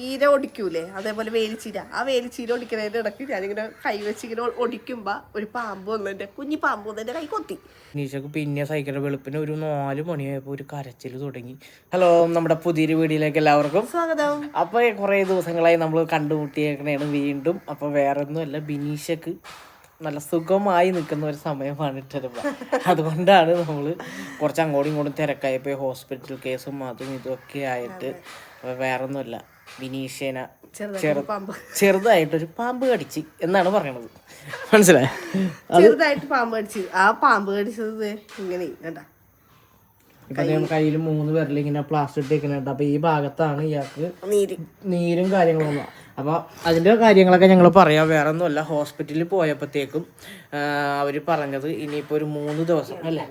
ചീര ഒടിക്കൂലേ? അതേപോലെ വേലിച്ചീര. ആ വേലിച്ചീര ഒടിക്കുന്നതിന്റെ ഇടയ്ക്ക് ഞാനിങ്ങനെ കൈ വെച്ചിങ്ങനെ ഒടിക്കുമ്പോ ഒരു പാമ്പ് വന്നു എന്റെ കുഞ്ഞി പാമ്പ് വന്ന് കൈ കൊത്തി. നീശക്ക് പിന്നെ സൈക്കിളിന്റെ വെളുപ്പിന് ഒരു നാല് മണിയായപ്പോൾ ഒരു കരച്ചിൽ തുടങ്ങി. ഹലോ നമ്മുടെ പുതിയൊരു വീഡിയോയിലേക്ക് എല്ലാവർക്കും സ്വാഗതം. അപ്പോൾ കുറേ ദിവസങ്ങളായി നമ്മൾ കണ്ടുമുട്ടിയേക്കണേണ് വീണ്ടും. അപ്പോൾ വേറെ ഒന്നുമല്ല ബിനീഷക്ക് നല്ല സുഖമായി നിൽക്കുന്ന ഒരു സമയമാണ് ഇട്ടത് അതുകൊണ്ടാണ് നമ്മൾ കുറച്ച് അങ്ങോട്ടും ഇങ്ങോട്ടും തിരക്കായപ്പോൾ ഹോസ്പിറ്റൽ കേസും അതും ഇതൊക്കെ ആയിട്ട്. അപ്പോൾ പാമ്പ്. ചെറുതായിട്ടൊരു പാമ്പ് കടിച്ച് എന്നാണ് പറയണത്. മനസ്സിലായി? ചെറുതായിട്ട് പാമ്പ് കടിച്ച്. ആ പാമ്പ് കടിച്ചത് ഇങ്ങനെ കണ്ടാ? ഇപ്പൊ കയ്യിൽ മൂന്ന് വിരൽ ഇങ്ങനെ പ്ലാസ്റ്റർ ഇട്ടിരിക്കുന്നുണ്ട് അപ്പൊ ഈ ഭാഗത്താണ് ഇയാൾക്ക് നീരും. കാര്യങ്ങളും. അപ്പൊ അതിന്റെ കാര്യങ്ങളൊക്കെ ഞങ്ങൾ പറയാം. വേറെ ഒന്നുമല്ല ഹോസ്പിറ്റലിൽ പോയപ്പോഴത്തേക്കും അവർ പറഞ്ഞത് ഇനിയിപ്പോ ഒരു മൂന്ന് ദിവസം അല്ലേ?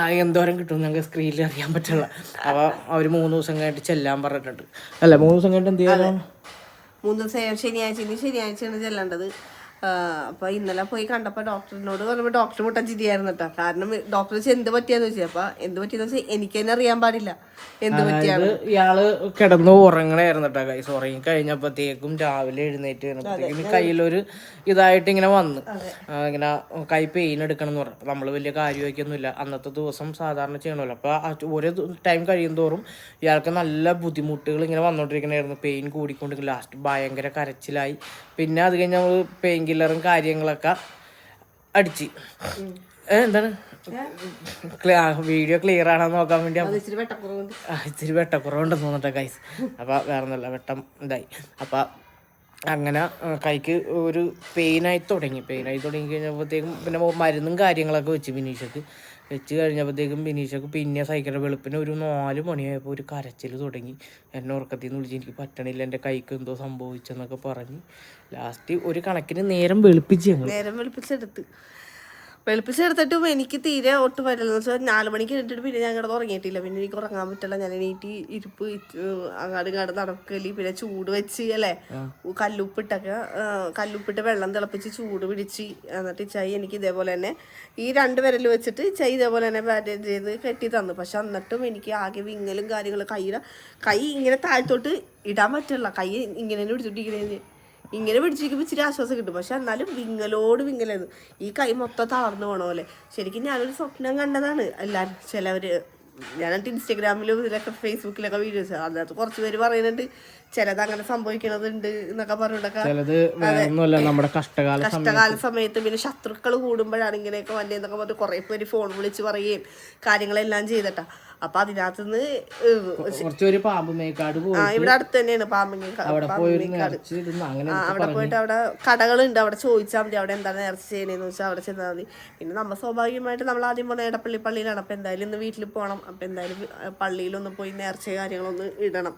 ആ എന്തോരം കിട്ടും ഞങ്ങൾക്ക് സ്ക്രീനിൽ അറിയാൻ പറ്റില്ല അപ്പൊ അവർ മൂന്ന് ദിവസം കഴിഞ്ഞിട്ട് ചെല്ലാൻ പറഞ്ഞിട്ടുണ്ട്. അല്ല? മൂന്ന് ദിവസം കഴിഞ്ഞിട്ട് എന്ത് ചെയ്യാൻ മൂന്ന് ദിവസം ശനിയാഴ്ച ശനിയാഴ്ചയാണ് ചെല്ലേണ്ടത്. ആ, അപ്പൊ ഇന്നലെ പോയി കണ്ടപ്പോ ഡോക്ടറിനോട് പറഞ്ഞപ്പോ ഡോക്ടർ മുട്ടാൻ ചിരിയായിരുന്നു കേട്ടോ. കാരണം ഡോക്ടർ ചോദിച്ചു എന്ത് പറ്റിയാന്ന് വെച്ചാൽ അപ്പൊ എന്ത് പറ്റിയെന്ന് വെച്ചാൽ എനിക്ക് തന്നെ അറിയാൻ പാടില്ല. എന്ത് പറ്റിയാണ്? ഇയാൾ കിടന്ന് ഉറങ്ങണായിരുന്നു കേട്ടോ കൈസ് ഉറങ്ങി കഴിഞ്ഞപ്പോഴത്തേക്കും രാവിലെ എഴുന്നേറ്റ് കഴിഞ്ഞപ്പോഴത്തേക്കും കയ്യിലൊരു ഇതായിട്ട് ഇങ്ങനെ വന്ന്. ഇങ്ങനെ കൈ പെയിൻ എടുക്കണം എന്ന് പറഞ്ഞു നമ്മൾ വലിയ കാര്യമൊക്കെയൊന്നുമില്ല അന്നത്തെ ദിവസം സാധാരണ ചെയ്യണമല്ലോ. അപ്പൊ ആ ഓരോ ടൈം കഴിയും തോറും ഇയാൾക്ക് നല്ല ബുദ്ധിമുട്ടുകൾ ഇങ്ങനെ വന്നോണ്ടിരിക്കണായിരുന്നു. പെയിൻ കൂടിക്കൊണ്ടിരിക്കും ലാസ്റ്റ് ഭയങ്കര കരച്ചിലായി. പിന്നെ അത് കഴിഞ്ഞ് നമ്മൾ പെയിൻ കില്ലറും കാര്യങ്ങളൊക്കെ അടിച്ച്. എന്താണ്? വീഡിയോ ക്ലിയർ ആണോ നോക്കാൻ വേണ്ടി ഇച്ചിരി വെട്ടക്കുറവുണ്ട്. തോന്നട്ടെ കൈസ് അപ്പോൾ വേറെ ഒന്നുമില്ല വെട്ടം ഇതായി. അപ്പോൾ അങ്ങനെ കൈക്ക് ഒരു പെയിനായി തുടങ്ങി. പെയിനായി തുടങ്ങി കഴിഞ്ഞപ്പോഴത്തേക്കും പിന്നെ മരുന്നും കാര്യങ്ങളൊക്കെ വെച്ച് ബിനീഷക്ക്. വെച്ച് കഴിഞ്ഞപ്പോഴത്തേക്കും ബിനീഷക്ക് പിന്നെ സൈക്കിളിന്റെ വെളുപ്പിന് ഒരു നാല് മണിയായപ്പോൾ ഒരു കരച്ചിൽ തുടങ്ങി. എന്നെ ഉറക്കത്തിൽ നിന്ന് വിളിച്ച് എനിക്ക് പറ്റണില്ല എന്റെ കൈക്ക് എന്തോ സംഭവിച്ചെന്നൊക്കെ പറഞ്ഞ്. ലാസ്റ്റ് ഒരു കണക്കിന് നേരം വെളുപ്പിച്ച് നേരം വെളുപ്പിച്ചെടുത്ത്. വെളുപ്പിച്ചെടുത്തിട്ടും എനിക്ക് തീരെ ഒട്ടും പറ്റില്ല. വെച്ചാൽ നാല് മണിക്ക് ഇട്ടിട്ട് പിന്നെ ഞാൻ കിടന്ന് ഉറങ്ങിയിട്ടില്ല. പിന്നെ എനിക്ക് ഉറങ്ങാൻ പറ്റില്ല ഞാൻ എണീറ്റ് ഇരിപ്പ് അങ്ങാട് ഇങ്ങാട് നടക്കലി പിന്നെ ചൂട് വെച്ച് അല്ലേ? കല്ലുപ്പിട്ടൊക്കെ കല്ലുപ്പിട്ട് വെള്ളം തിളപ്പിച്ച് ചൂട് പിടിച്ച് എന്നിട്ട് ചൈ എനിക്ക് ഇതേപോലെ തന്നെ ഈ രണ്ട് വിരൽ വെച്ചിട്ട് ചൈ ഇതേപോലെ തന്നെ ബാൻഡേജ് ചെയ്ത് കെട്ടി തന്നു. പക്ഷെ എന്നിട്ടും എനിക്ക് ആകെ വിങ്ങലും കാര്യങ്ങളും കൈയുടെ കൈ ഇങ്ങനെ താഴ്ത്തോട്ട് ഇടാൻ പറ്റില്ല. കൈ ഇങ്ങനെ പിടിച്ചിട്ട് പിടിച്ചോണ്ടിരിക്കണേ ഇങ്ങനെ പിടിച്ചിരിക്കുമ്പോൾ ഇച്ചിരി ആശ്വാസം കിട്ടും. പക്ഷെ എന്നാലും വിങ്ങലോട് വിങ്ങലായിരുന്നു. ഈ കൈ മൊത്തം തളർന്നു പോണ പോലെ. ശരിക്കും ഞാനൊരു സ്വപ്നം കണ്ടതാണ്. എല്ലാവരും ചിലവര് ഞാനിട്ട് ഇൻസ്റ്റഗ്രാമിലും ഇതിലൊക്കെ ഫേസ്ബുക്കിലൊക്കെ വീഡിയോസ് അതിനകത്ത് കുറച്ച് പേര് പറയുന്നുണ്ട് ചിലത് അങ്ങനെ സംഭവിക്കണതുണ്ട് എന്നൊക്കെ പറഞ്ഞിട്ടൊക്കെ. നമ്മുടെ കഷ്ടകാല കഷ്ടകാല സമയത്ത്. പിന്നെ ശത്രുക്കൾ കൂടുമ്പോഴാണ് ഇങ്ങനെയൊക്കെ വന്നതെന്നൊക്കെ പറഞ്ഞ് കുറെ പേര് ഫോൺ വിളിച്ച് പറയുകയും കാര്യങ്ങളെല്ലാം ചെയ്തിട്ടാ. അപ്പൊ അതിനകത്തുനിന്ന് ഏഹ്, കുറച്ച് പാമ്പ് മേക്കാട് പോയി ആ ഇവിടെ അടുത്ത് തന്നെയാണ് പാമ്പിങ്ങി അവിടെ പോയിട്ട് അവിടെ കടകളുണ്ട്. അവിടെ ചോദിച്ചാൽ മതി അവിടെ എന്താണ് നേർച്ച ചെയ്യണേന്ന് വെച്ചാൽ അവിടെ ചെന്നാൽ മതി. പിന്നെ നമ്മൾ സ്വാഭാവികമായിട്ട് നമ്മൾ ആദ്യം പോകുന്ന എടപ്പള്ളി പള്ളിയിലാണ്. അപ്പൊ എന്തായാലും ഇന്ന് വീട്ടിൽ പോകണം അപ്പൊ എന്തായാലും പള്ളിയിലൊന്ന് പോയി നേർച്ച കാര്യങ്ങളൊന്ന് ഇടണം.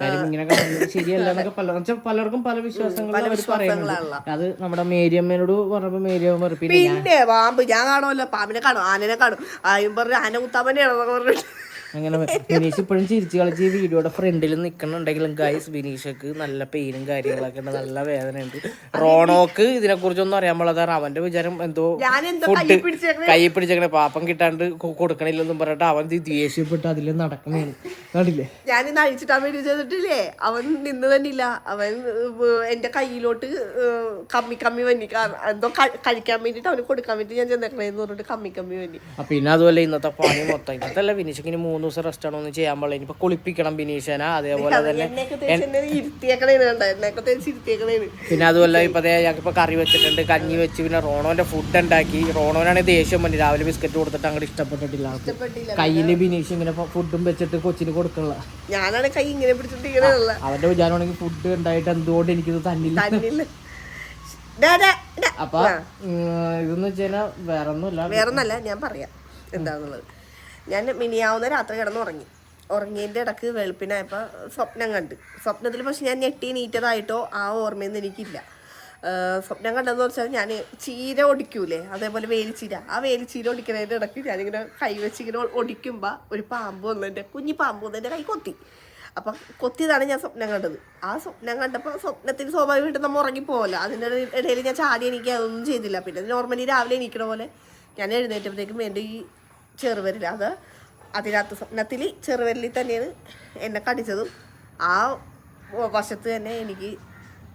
കാര്യം ഇങ്ങനെ ശരിയല്ല എന്നൊക്കെ പല പലർക്കും പല വിശ്വാസങ്ങളും അവർ പറയുന്നുണ്ട് അത് നമ്മുടെ മേരിയമ്മേനോട് പറഞ്ഞപ്പോ മേരിയമ്മ പറഞ്ഞു പിന്നെ പാമ്പ് ഞാൻ കാണുമല്ലോ പാമ്പിനെ കാണും ആനനെ കാണും. ആയും പറഞ്ഞു ആന കുത്താമനെയാണെന്നൊക്കെ പറഞ്ഞിട്ട്. അങ്ങനെ വിനീഷ് ഇപ്പോഴും ചിരിച്ചു കളിച്ച് ഈ വീഡിയോയുടെ ഫ്രണ്ടിൽ നിൽക്കണുണ്ടെങ്കിലും ഗൈസ് ബിനീഷക്ക് നല്ല പെയിനും കാര്യങ്ങളൊക്കെ ഉണ്ട്. നല്ല ഉണ്ട് റോണോക്ക് ഇതിനെ കുറിച്ചൊന്നും അറിയാൻ പാടില്ല. അവന്റെ വിചാരം എന്തോ ഫുഡ് കൈ പിടിച്ചേക്കണേ. പാപ്പം കിട്ടാണ്ട് കൊടുക്കണില്ലെന്നും പറഞ്ഞിട്ട് അവൻ ദേഷ്യപ്പെട്ട് അതിൽ നടക്കണേന്ന് കണ്ടില്ലേ? ഞാൻ ഇന്ന് അഴിച്ചിട്ടാൻ വേണ്ടി ചെയ്തിട്ടില്ലേ? അവൻ നിന്ന് തന്നെ ഇല്ല അവൻ എന്റെ കയ്യിലോട്ട് കമ്മി കമ്മി വന്നി. എന്തോ കഴിക്കാൻ വേണ്ടിട്ട് അവന് കൊടുക്കാൻ വേണ്ടി ഞാൻ ചെന്നേക്കണേന്ന് പറഞ്ഞിട്ട് കമ്മി കമ്മി വന്നി. പിന്നെ അതുപോലെ ഇന്നത്തെ പണി മൊത്തം. ഇന്നത്തെ അല്ല ബിനീഷക്ക് ഇനി മൂന്ന് ദിവസം റെസ്റ്റ് ആണോ ഒന്നും ചെയ്യാൻ പാടില്ല. ഇനിയിപ്പോ കുളിപ്പിക്കണം ബിനീഷനെ. അതേപോലെ തന്നെ പിന്നെ അതുപോലെ ഇപ്പൊ ദേ ഞങ്ങൾക്ക് കറി വെച്ചിട്ടുണ്ട്. കഞ്ഞി വെച്ച് പിന്നെ റോണോന്റെ ഫുഡ് ഉണ്ടാക്കി. റോണോനാണ് ദേഷ്യം വന്നി രാവിലെ ബിസ്ക്കറ്റ് കൊടുത്തിട്ട് അങ്ങോട്ട് ഇഷ്ടപ്പെട്ടിട്ടില്ല കയ്യിൽ ബിനീഷ് ഇങ്ങനെ ഫുഡും വെച്ചിട്ട് കൊച്ചിന് കൊടുക്കണ ഞാനാണ് കൈ ഇങ്ങനെ പിടിച്ചിട്ട് അവന്റെ വിചാരമാണെങ്കിൽ ഫുഡ് ഉണ്ടായിട്ട് എന്തുകൊണ്ട് എനിക്കിത് തന്നില്ല. അപ്പൊ ഇതെന്ന് വെച്ചാൽ വേറെ ഒന്നുമില്ല വേറൊന്നല്ല ഞാൻ പറയാം. എന്താന്നുള്ളത്. ഞാൻ മിനിയാവുന്ന രാത്രി കിടന്ന് ഉറങ്ങി. ഉറങ്ങിയതിന്റെ ഇടയ്ക്ക് വെളുപ്പിനായപ്പോൾ സ്വപ്നം കണ്ട്. സ്വപ്നത്തിൽ പക്ഷെ ഞാൻ ഞെട്ടി നീറ്റതായിട്ടോ ആ ഓർമ്മയൊന്നും എനിക്കില്ല. സ്വപ്നം കണ്ടതെന്ന് വെച്ചാൽ ഞാൻ ചീര ഒടിക്കൂലേ? അതേപോലെ വേലിച്ചീര. ആ വേലിച്ചീര ഒടിക്കുന്നതിന്റെ ഇടയ്ക്ക് ഞാനിങ്ങനെ കൈ വെച്ച് ഇങ്ങനെ ഒടിക്കുമ്പോൾ ഒരു പാമ്പ് വന്നു എന്റെ കുഞ്ഞി പാമ്പ് വന്ന് എന്റെ കൈ കൊത്തി. അപ്പം കൊത്തിയതാണ് ഞാൻ സ്വപ്നം കണ്ടത്. ആ സ്വപ്നം കണ്ടപ്പോൾ സ്വപ്നത്തിൽ സ്വാഭാവികമായിട്ട് നമ്മൾ ഉറങ്ങിപ്പോകല്ലോ അതിന്റെ ഇടയിൽ ഞാൻ ചാടി എനിക്ക് അതൊന്നും ചെയ്തില്ല. പിന്നെ നോർമലി രാവിലെ എണീക്കണ പോലെ ഞാൻ എഴുന്നേറ്റപ്പോഴത്തേക്കും എന്റെ ഈ ചെറുവിരൽ അത് അതിനകത്ത് സ്വപ്നത്തിൽ ചെറുവിരലിൽ തന്നെയാണ് എന്നെ കടിച്ചതും. ആ വശത്ത് തന്നെ എനിക്ക്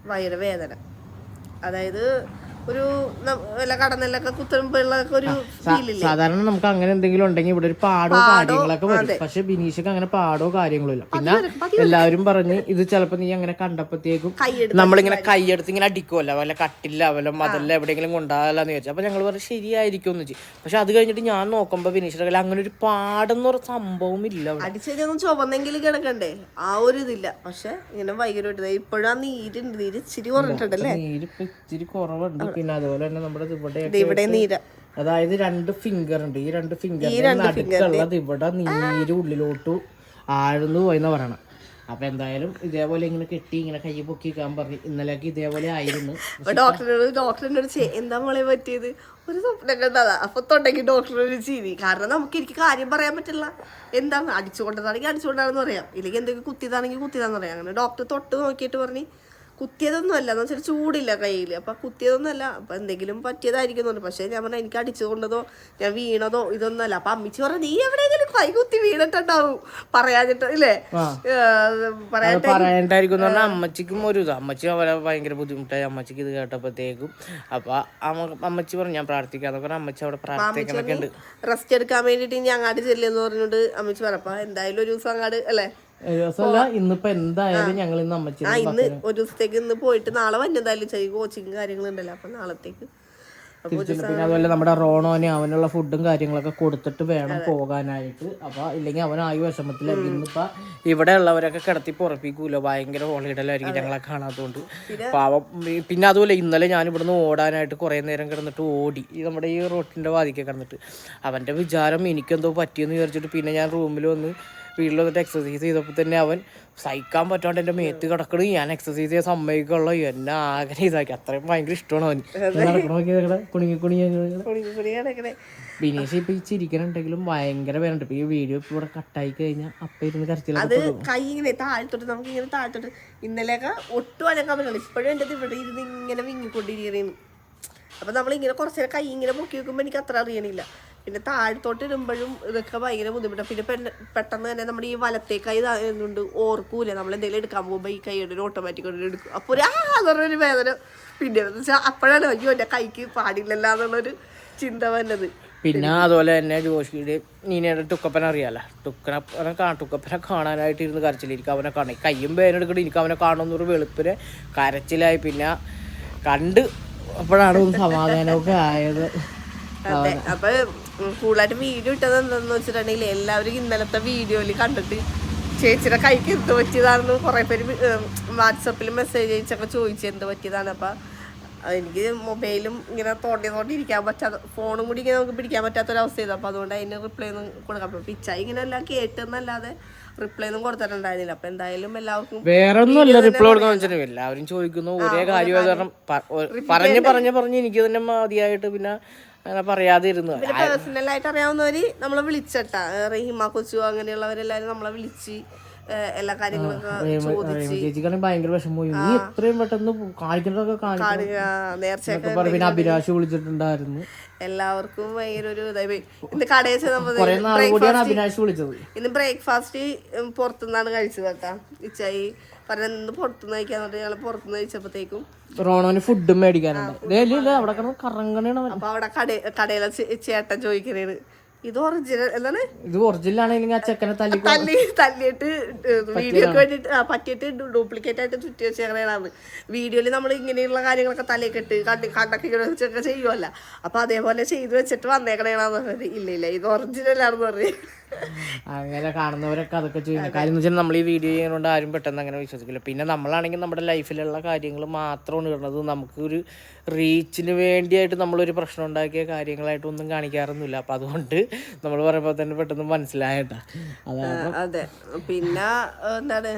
വയറുവേദന അതായത് ഒരു വല്ല കടന്നെല്ലൊക്കെ കുത്തുമ്പോഴൊക്കെ ഒരു ഫീലില്ലേ സാധാരണ നമുക്ക് അങ്ങനെ എന്തെങ്കിലും ഉണ്ടെങ്കിൽ ഇവിടെ ഒരു പാടോ കാര്യങ്ങളൊക്കെ വരും. പക്ഷെ ബിനീഷക്ക് അങ്ങനെ പാടോ കാര്യങ്ങളും ഇല്ല. പിന്നെ എല്ലാവരും പറഞ്ഞ് ഇത് ചിലപ്പോ നീ അങ്ങനെ കണ്ടപ്പോഴത്തേക്കും നമ്മളിങ്ങനെ കൈയെടുത്ത് ഇങ്ങനെ അടിക്കുമല്ലോ വല്ല കട്ടില്ല വല്ല മതല്ല എവിടെയെങ്കിലും കൊണ്ടാകലെന്ന് ചോദിച്ചു. അപ്പൊ ഞങ്ങൾ പറഞ്ഞു ശരിയായിരിക്കും എന്ന് വെച്ചു പക്ഷെ അത് കഴിഞ്ഞിട്ട് ഞാൻ നോക്കുമ്പോ ബിനീഷിന്റെ കയ്യിൽ അങ്ങനെ ഒരു പാടെന്ന് പറഞ്ഞ സംഭവം ഇല്ല അടിച്ചൊന്നും ചുവന്നെങ്കിലും കിടക്കണ്ടേ? ആ ഒരു ഇതില്ല. പക്ഷെ ഇങ്ങനെ ഭയങ്കരമായിട്ട് ഇപ്പോഴാ നീരുണ്ട് നീര് ഇച്ചിരി കുറഞ്ഞിട്ടുണ്ടല്ലേ? നീര് ഇപ്പൊ ഇച്ചിരി കുറവുണ്ട്. പിന്നെ അതുപോലെ തന്നെ നമ്മുടെ ഇവിടെ ഇവിടെ നീര. അതായത് രണ്ട് ഫിംഗർ ഉണ്ട്. ഈ രണ്ട് ഫിംഗറിന്റെ നടുക്കുള്ളത് ഇവിടെ നീര് ഉള്ളിലോട്ട് ആഴ്ന്നു പോയെന്ന് പറയണം. അപ്പൊ എന്തായാലും ഇതേപോലെ ഇങ്ങനെ കെട്ടി ഇങ്ങനെ കൈ പൊക്കി വെക്കാൻ പറഞ്ഞു ഇന്നലെ ഇതേപോലെ ആയിരുന്നു. ഡോക്ടറിനോട് ഡോക്ടറിനോട് എന്താ മോളെ പറ്റിയത്? ഒരു സ്വപ്നം കണ്ടതാ അപ്പൊ തൊണ്ടെങ്കിൽ ഡോക്ടറൊരു ചിരി. കാരണം നമുക്ക് എനിക്ക് കാര്യം പറയാൻ പറ്റില്ല. എന്താണ് അടിച്ചുകൊണ്ടതാണെങ്കിൽ അടിച്ചുകൊണ്ടാണെന്ന് പറയാം. ഇല്ലെങ്കിൽ എന്തെങ്കിലും കുത്തിയതാണെങ്കിൽ കുത്തിയതാന്ന് പറയാം. അങ്ങനെ ഡോക്ടർ തൊട്ട് നോക്കിയിട്ട് പറഞ്ഞ് കുത്തിയതൊന്നും അല്ല. എന്ന് വെച്ചാൽ ചൂടില്ല കയ്യിൽ അപ്പൊ കുത്തിയതൊന്നും അല്ല. അപ്പൊ എന്തെങ്കിലും പറ്റിയതായിരിക്കും എന്ന് പറഞ്ഞു പക്ഷെ ഞാൻ പറഞ്ഞ എനിക്ക് അടിച്ചു കൊണ്ടതോ ഞാൻ വീണതോ ഇതൊന്നും അല്ല. അപ്പൊ അമ്മച്ചി പറഞ്ഞു നീ എവിടെയെങ്കിലും കൈ കുത്തി വീണിട്ടുണ്ടാവും. പറയാഞ്ഞിട്ട് ഇല്ലേ? പറയണ്ടായിരിക്കും എന്ന് പറഞ്ഞാൽ അമ്മച്ചിക്കും ഒരു ഇത്. അമ്മച്ചി അവരെ ഭയങ്കര ബുദ്ധിമുട്ടായി. അമ്മച്ചിക്ക് ഇത് കേട്ടപ്പോഴത്തേക്കും. അപ്പൊ അമ്മച്ചി പറഞ്ഞു ഞാൻ പ്രാർത്ഥിക്കാന്ന് പറഞ്ഞാൽ അമ്മച്ചി അവിടെ പ്രാർത്ഥിക്കണൊക്കെ ഉണ്ട്. റെസ്റ്റ് എടുക്കാൻ വേണ്ടിട്ട് ഇനി അങ്ങാട് ചെല്ലെന്ന് പറഞ്ഞോണ്ട് അമ്മച്ചി പറഞ്ഞപ്പോ എന്തായാലും ഒരു ദിവസം അങ്ങാട് അല്ലേ? ഒരു ദിവസമല്ല ഇന്നിപ്പോ എന്തായാലും ഞങ്ങൾ ഇന്ന് അമ്മച്ചി ആ ഇന്ന് ഒരു ദിവസത്തേക്ക് ഇന്ന് പോയിട്ട് നാളെ വന്നതായാലും ചെറിയ കോച്ചിങ് കാര്യങ്ങളുണ്ടല്ലോ അപ്പൊ നാളത്തേക്ക്. പിന്നെ അതുപോലെ നമ്മുടെ റോണോനെ അവനുള്ള ഫുഡും കാര്യങ്ങളൊക്കെ കൊടുത്തിട്ട് വേണം പോകാനായിട്ട്. അപ്പൊ ഇല്ലെങ്കിൽ അവനായി വിഷമത്തിലായിരിക്കും. ഇന്നിപ്പോ ഇവിടെ ഉള്ളവരൊക്കെ കിടത്തി പുറപ്പിക്കൂല? ഭയങ്കര ഹോളിഡലായിരിക്കും ഞങ്ങളെ കാണാത്തതുകൊണ്ട് പാവം പിന്നെ അതുപോലെ ഇന്നലെ ഞാൻ ഇവിടുന്ന് ഓടാനായിട്ട് കുറെ നേരം കിടന്നിട്ട് ഓടി. നമ്മുടെ ഈ റോട്ടിന്റെ വാതിക്കെ കിടന്നിട്ട്. അവന്റെ വിചാരം എനിക്കെന്തോ പറ്റിയെന്ന് വിചാരിച്ചിട്ട് പിന്നെ ഞാൻ റൂമിൽ വന്ന് വീട്ടിൽ വന്നിട്ട് എക്സസൈസ് ചെയ്തപ്പോൾ തന്നെ അവൻ സഹിക്കാൻ പറ്റാണ്ട് എന്റെ മേത്ത് കിടക്കണ്. ഞാൻ എക്സസൈസ് ചെയ്യാൻ സമ്മതിക്കുള്ള. എന്നെ ആകെ ഇതാക്കി. അത്രയും ഭയങ്കര ഇഷ്ടമാണ് അവന്. കുണുങ്ങി കുണുങ്ങി ബിനീഷ് ഇപ്പൊ ഈ ചിരിക്കണുണ്ടെങ്കിലും ഭയങ്കര വേണ്ട ഇപ്പൊ ഈ വീഡിയോ ഇപ്പൊ ഇവിടെ കട്ടായി കഴിഞ്ഞാൽ അപ്പൊ ഇരുന്ന് അത് കൈ ഇങ്ങനെ താഴ്ത്തോട്ട് നമുക്ക് ഇങ്ങനെ താഴ്ത്തോട്ട് ഇന്നലെയൊക്കെ ഒട്ടും അനക്കാൻ പറ്റില്ല ഇപ്പോഴും എന്റെ ഇവിടെ ഇരുന്ന് ഇങ്ങനെ വിങ്ങിക്കൊണ്ടിരിക്കുന്നു അപ്പൊ നമ്മളിങ്ങനെ ഇങ്ങനെ കുറച്ച് കൈ ഇങ്ങനെ പൊക്കി വെക്കുമ്പോൾ എനിക്ക് അത്ര അറിയണില്ല. പിന്നെ താഴ്ത്തോട്ട് ഇടുമ്പോഴും ഇതൊക്കെ ഭയങ്കര ബുദ്ധിമുട്ടാണ് പിന്നെ പെട്ടെന്ന് തന്നെ നമ്മുടെ ഈ വലത്തെ കൈ കൊണ്ട് ഓർക്കൂല? നമ്മൾ എന്തെങ്കിലും എടുക്കാൻ പോകുമ്പോൾ ഈ കൈയുടെ കൊണ്ട് ഓട്ടോമാറ്റിക് കൊണ്ട് എടുക്കും. അപ്പോൾ ഒരു ആ പറഞ്ഞൊരു വേദന. പിന്നെ എന്ന് വെച്ചാൽ അപ്പോഴാണ് അയ്യോ എന്റെ കൈക്ക് പാടില്ലല്ല എന്നുള്ളൊരു ചിന്ത വന്നത്. പിന്നെ അതുപോലെ തന്നെ ജോഷിയുടെ നീനയുടെ ടുക്കപ്പന അറിയാലോ? ടുക്കനെ കാ ടുക്കപ്പനെ കാണാനായിട്ട് ഇരുന്ന് കരച്ചിലിരിക്കും അവനെ കാണി കയ്യും പേരെടുക്കട്ട് എനിക്ക് അവനെ കാണുന്നൊരു വെളുപ്പിന് കരച്ചിലായി. പിന്നെ കണ്ട് അപ്പോഴാണ് സമാധാനമൊക്കെ ആയത്. അപ്പൊ കൂടുതലായിട്ട് വീഡിയോ ഇട്ടത് എന്താന്ന് വെച്ചിട്ടുണ്ടെങ്കിൽ എല്ലാവരും ഇന്നലത്തെ വീഡിയോയിൽ കണ്ടിട്ട് ചേച്ചിയുടെ കൈക്ക് എന്ത് പറ്റിയതാണെന്ന് കുറെ പേര് വാട്സപ്പിൽ മെസ്സേജ് അയച്ചൊക്കെ ചോദിച്ചു എന്ത് പറ്റിയതാണ്. അപ്പൊ എനിക്ക് മൊബൈലും ഇങ്ങനെ തോണ്ടി തോണ്ടി ഇരിക്കാൻ പറ്റാത്ത ഫോണും കൂടി ഇങ്ങനെ നമുക്ക് പിടിക്കാൻ പറ്റാത്തൊരവസ്ഥ ചെയ്തു അപ്പൊ അതുകൊണ്ട് അതിന് റിപ്ലൈ ഒന്നും കൊടുക്കാൻ പറ്റും പിച്ചായി ഇങ്ങനെ എല്ലാം കേട്ടെന്നല്ലാതെ റിപ്ലൈ ഒന്നും കൊടുത്തിട്ടുണ്ടായിരുന്നില്ല. അപ്പൊ എന്തായാലും എല്ലാവർക്കും വേറെ ഒന്നും അല്ല റിപ്ലൈ കൊടുക്കാൻ എല്ലാവരും ചോദിക്കുന്നു ഒരേ കാര്യം പറഞ്ഞ് പറഞ്ഞ് പറഞ്ഞ് എനിക്ക് തന്നെ മതിയായിട്ട് പിന്നെ അങ്ങനെ പറയാതെ ഇരുന്നു പേഴ്സണലായിട്ട് അറിയാവുന്നവര് നമ്മളെ വിളിച്ചട്ടാ. റഹിമ കൊച്ചു അങ്ങനെയുള്ളവരെല്ലാരും നമ്മളെ വിളിച്ച് ഏഹ് എല്ലാ കാര്യങ്ങളൊക്കെ ചോദിച്ച്. ചേച്ചിക്കാണെങ്കിൽ ഭയങ്കര വിഷമമായി നീ എത്രയും പെട്ടെന്ന് കാണിക്കേണ്ടതൊക്കെ കാണിക്കണം. ആ, നേർച്ചയൊക്കെ എന്നൊക്കെ പറഞ്ഞ് പിന്നെ അഭിലാഷ് വിളിച്ചിട്ടുണ്ടായിരുന്നു. എല്ലാവർക്കും ഭയങ്കര ഒരു ഇന്ന് കടയിൽ ചെന്നപ്പോ കുറെ നാൾ കൂടിയാണ് അഭിലാഷ് വിളിച്ചത്. ഇന്ന് ബ്രേക്ക്ഫാസ്റ്റ് പുറത്തുനിന്നാണ് കഴിച്ചത് കേട്ടാ. ഇച്ചായി പറഞ്ഞ പുറത്തുനിന്ന് കഴിക്കാന്ന് പറഞ്ഞിട്ട് ഞങ്ങൾ പുറത്തുനിന്ന് കഴിച്ചപ്പോഴത്തേക്കും റോണോന് ഫുഡും മേടിക്കാനുണ്ട് അവിടെ കറങ്ങണ. അപ്പൊ അവിടെ കട കടയിലെ ചേട്ടൻ ചോദിക്കണേണ് ഇത് ഒറിജിനൽ എന്താണ്? ഇത് ഒറിജിനൽ ആണെങ്കിൽ ആ ചെക്കനെ തല്ലി തല്ലി തല്ലിയിട്ട് വീഡിയോക്ക് വേണ്ടിട്ട് പറ്റിയിട്ട് ഡ്യൂപ്ലിക്കേറ്റ് ആയിട്ട് ചുറ്റി വെച്ചേക്കണേനാണ് വീഡിയോയിൽ നമ്മൾ ഇങ്ങനെയുള്ള കാര്യങ്ങളൊക്കെ തലയൊക്കെ ഇട്ട് കണ്ട് കണ്ടൊക്കെ ഇങ്ങനെ വെച്ചൊക്കെ ചെയ്യുമല്ല അപ്പൊ അതേപോലെ ചെയ്ത് വെച്ചിട്ട് വന്നേക്കണേണെന്ന് പറഞ്ഞത്. ഇല്ല ഇല്ല ഇത് ഒറിജിനൽ ആണെന്ന് പറഞ്ഞു. അങ്ങനെ കാണുന്നവരൊക്കെ അതൊക്കെ ചെയ്യുന്നു. കാര്യം എന്ന് വെച്ചാൽ നമ്മൾ ഈ വീഡിയോ ചെയ്യുന്നതുകൊണ്ട് ആരും പെട്ടെന്ന് അങ്ങനെ വിശ്വസിക്കില്ല. പിന്നെ നമ്മളാണെങ്കിൽ നമ്മുടെ ലൈഫിലുള്ള കാര്യങ്ങൾ മാത്രമാണ് ഇടുന്നത്. നമുക്ക് ഒരു റീച്ചിന് വേണ്ടിയായിട്ട് നമ്മളൊരു പ്രശ്നം ഉണ്ടാക്കിയ കാര്യങ്ങളായിട്ട് ഒന്നും കാണിക്കാറൊന്നുമില്ല. അപ്പം അതുകൊണ്ട് നമ്മൾ പറയുമ്പോൾ തന്നെ പെട്ടെന്ന് മനസ്സിലായിട്ടാ അതെ പിന്നെ എന്താണ്?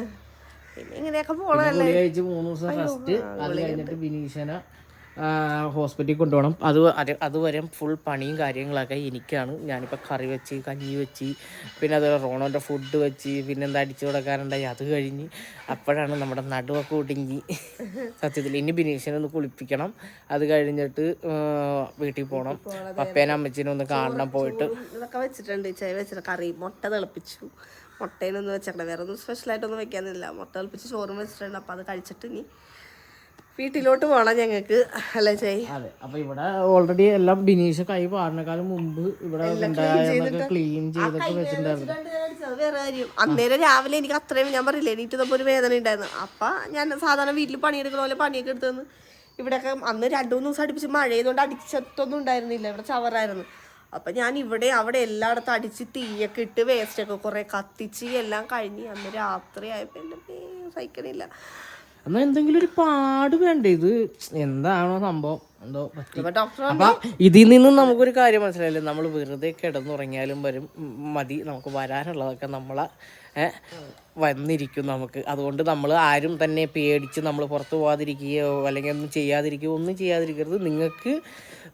ഇങ്ങനെയൊക്കെ പോണല്ലേ മൂന്ന് ദിവസം ഫസ്റ്റ് അത് കഴിഞ്ഞിട്ട് ബിനീഷനെ ഹോസ്പിറ്റലിൽ കൊണ്ടുപോകണം. അത് അത്- അതുവരെ ഫുൾ പണിയും കാര്യങ്ങളൊക്കെ എനിക്കാണ്. ഞാനിപ്പോൾ കറി വെച്ച് കഞ്ഞി വെച്ച് പിന്നെ അതുപോലെ റോണോന്റെ ഫുഡ് വെച്ച് പിന്നെ എന്താ അടിച്ചു കൊടുക്കാറുണ്ടായി അത് കഴിഞ്ഞ് അപ്പോഴാണ് നമ്മുടെ നടുവൊക്കെ ഒടുങ്ങി സത്യത്തിൽ ഇനി ബിനീഷിനെ ഒന്ന് കുളിപ്പിക്കണം. അത് കഴിഞ്ഞിട്ട് വീട്ടിൽ പോകണം. പപ്പേനെ അമ്മച്ചിനെ ഒന്ന് കാണണം പോയിട്ട്. ഇതൊക്കെ വെച്ചിട്ടുണ്ട്. ചായ വെച്ചിട്ട് കറി മുട്ട തിളപ്പിച്ചു. മുട്ടേനൊന്നും വെച്ചിട്ടുണ്ട് വേറെ ഒന്നും സ്പെഷ്യലായിട്ടൊന്നും വെക്കാനില്ല. മുട്ട തിളപ്പിച്ച് ചോറും വെച്ചിട്ടുണ്ട്. അപ്പം അത് കഴിച്ചിട്ട് ഇനി വീട്ടിലോട്ട് പോകണം ഞങ്ങൾക്ക് അല്ല ചെയ് അതെ അപ്പൊ ഇവിടെ ഓൾറെഡി എല്ലാം ബിനീഷ് കൈ പാടിനേക്കാളും മുമ്പ് ഇവിടെ ക്ലീൻ ചെയ്തൊക്കെ വെച്ചിട്ടുണ്ടായിരുന്നു. അന്നേരം രാവിലെ എനിക്ക് അത്രയും ഞാൻ പറയില്ല എനിക്ക് ഇതൊക്കെ ഒരു വേദന ഉണ്ടായിരുന്നു. അപ്പൊ ഞാൻ സാധാരണ വീട്ടിൽ പണിയെടുക്കുന്ന പോലെ പണിയൊക്കെ എടുത്തു ഇവിടെയൊക്കെ അന്ന് രണ്ടു മൂന്ന് ദിവസം അടുപ്പിച്ച് മഴ ചെയ്തുകൊണ്ട് അടിച്ചിട്ടൊന്നും ഉണ്ടായിരുന്നില്ല. ഇവിടെ ചവറായിരുന്നു. അപ്പൊ ഞാൻ ഇവിടെ അവിടെ എല്ലായിടത്തും അടിച്ച് തീയൊക്കെ ഇട്ട് വേസ്റ്റ് ഒക്കെ കുറെ കത്തിച്ച് എല്ലാം കഴിഞ്ഞ് അന്ന് രാത്രി ആയപ്പോ എന്റെ പേ സഹിക്കണില്ല. എന്നാ എന്തെങ്കിലും ഒരു പാട് വേണ്ടേ? ഇത് എന്താണോ സംഭവം? എന്തോ അപ്പൊ ഇതിൽ നിന്നും നമുക്കൊരു കാര്യം മനസ്സിലായില്ലേ? നമ്മൾ വെറുതെ കിടന്നുറങ്ങിയാലും വരും മതി. നമുക്ക് വരാനുള്ളതൊക്കെ നമ്മളെ വന്നിരിക്കും നമുക്ക്. അതുകൊണ്ട് നമ്മൾ ആരും തന്നെ പേടിച്ച് നമ്മൾ പുറത്തു പോകാതിരിക്കുകയോ അല്ലെങ്കിൽ ഒന്നും ചെയ്യാതിരിക്കുകയോ ഒന്നും ചെയ്യാതിരിക്കരുത്. നിങ്ങൾക്ക്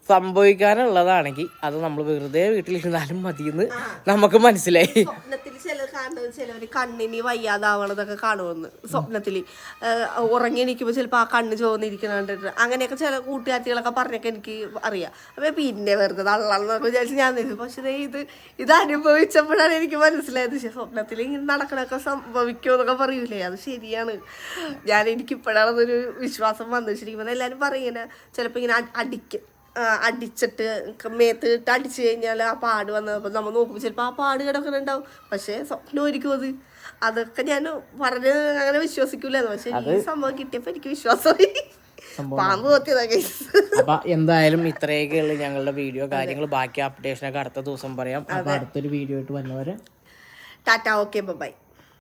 സംഭവിക്കാനുള്ളതാണെങ്കിൽ അത് നമ്മൾ വെറുതെ വീട്ടിലിരുന്നാലും മതിയെന്ന് നമുക്ക് മനസ്സിലായി. സ്വപ്നത്തിൽ ചിലർ കാണുന്നത് കണ്ണിന് വയ്യാതാവണതൊക്കെ കാണുമെന്ന്. സ്വപ്നത്തിൽ ഏഹ് ഉറങ്ങി എണീക്കുമ്പോൾ ചിലപ്പോ ആ കണ്ണ് ചോന്നിരിക്കുന്ന കണ്ടിട്ട് അങ്ങനെയൊക്കെ ചില കൂട്ടുകാരികളൊക്കെ പറഞ്ഞൊക്കെ എനിക്ക് അറിയാം. അപ്പൊ പിന്നെ വെറുതെ തള്ളാന്ന് വിചാരിച്ച് ഞാൻ നിന്നു. പക്ഷെ ഇത് ഇത് അനുഭവിച്ചപ്പോഴാണ് എനിക്ക് മനസ്സിലായത്. പക്ഷെ സ്വപ്നത്തിൽ ഇങ്ങനെ നടക്കണൊക്കെ സംഭവിക്കുമോ എന്നൊക്കെ പറയൂലേ? അത് ശരിയാണ്. ഞാൻ എനിക്ക് ഇപ്പോഴാണ് അതൊരു വിശ്വാസം വന്നു. വെച്ചിരിക്കുന്നത് എല്ലാവരും പറയും ചിലപ്പോ ചിലപ്പോൾ ഇങ്ങനെ അടിക്കും. അടിച്ചിട്ട് മേത്ത് ഇട്ട് അടിച്ചു കഴിഞ്ഞാൽ ആ പാട് വന്നപ്പോൾ നമ്മൾ നോക്കുമ്പോൾ ചിലപ്പോൾ ആ പാട് കിടക്കുന്നുണ്ടാവും പക്ഷേ സ്വപ്നമായിരിക്കും അത്. അതൊക്കെ ഞാൻ പറഞ്ഞ് അങ്ങനെ വിശ്വസിക്കൂലായിരുന്നു. പക്ഷെ ഈ സംഭവം കിട്ടിയപ്പോൾ എനിക്ക് വിശ്വാസമായി. പാമ്പ് അപ്പൊ എന്തായാലും ഇത്രയൊക്കെയുള്ള ഞങ്ങളുടെ വീഡിയോ കാര്യങ്ങൾ ബാക്കി അപ്ഡേഷനൊക്കെ അടുത്ത ദിവസം പറയാം. അപ്പൊ അടുത്തൊരു വീഡിയോ ആയിട്ട് വന്നവരെ ടാറ്റ ഓക്കെ ബൈ